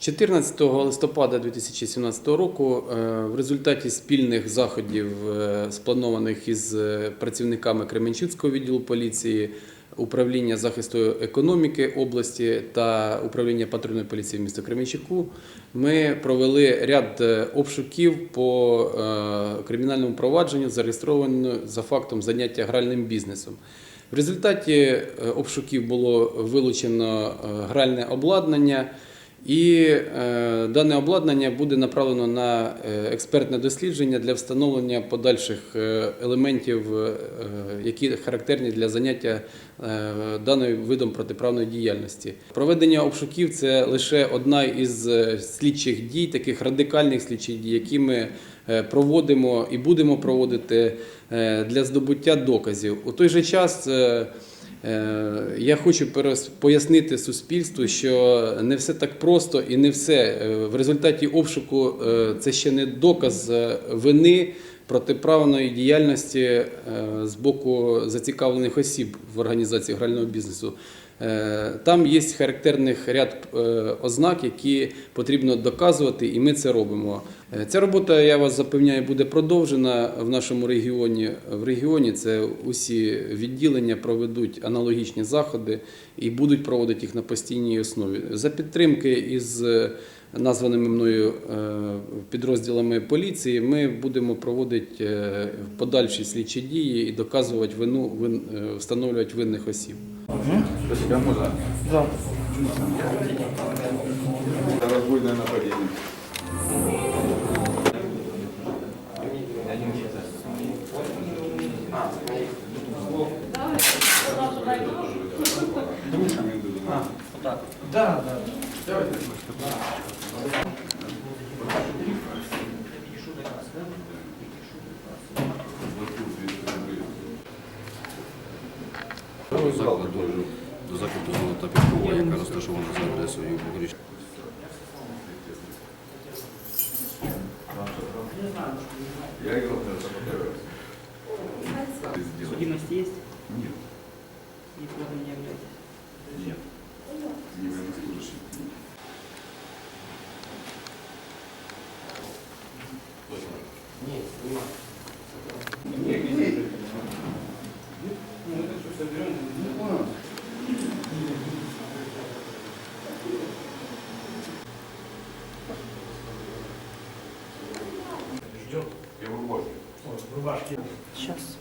14 листопада 2017 року е, в результаті спільних заходів, е, спланованих із е, працівниками Кременчуцького відділу поліції, управління захисту економіки області та управління патрульної поліції міста Кременчуку, ми провели ряд обшуків по кримінальному провадженню, зареєстрованому за фактом заняття гральним бізнесом. В результаті обшуків було вилучено гральне обладнання. І е, дане обладнання буде направлено на е, експертне дослідження для встановлення подальших е, елементів, е, які характерні для заняття е, даною видом протиправної діяльності. Проведення обшуків це лише одна із е, слідчих дій, таких радикальних слідчих дій, які ми проводимо і будемо проводити для здобуття доказів. У той же час. Е, Я хочу пояснити суспільству, що не все так просто і не все. Е, В результаті обшуку е, це ще не доказ е, вини протиправної діяльності е, з боку зацікавлених осіб в організації грального бізнесу. Е, Там є характерних ряд е, ознак, які потрібно доказувати, і ми це робимо. Е, Ця робота, я вас запевняю, буде продовжена в нашому регіоні. В регіоні це усі відділення проведуть аналогічні заходи і будуть проводити їх на постійній основі. За підтримки із названими мною підрозділами поліції ми будемо проводити подальші слідчі дії і доказувати вину, вин- встановлювати винних осіб. Спасибо, можно? Да. Это разбойное нападение. Да, да. До закладу, до закладу Золота Піткова, яка розташована за адресою потерял. Судимость есть? Нет, И формы не являетесь? нет. Не военнослужащий. Я в Сейчас.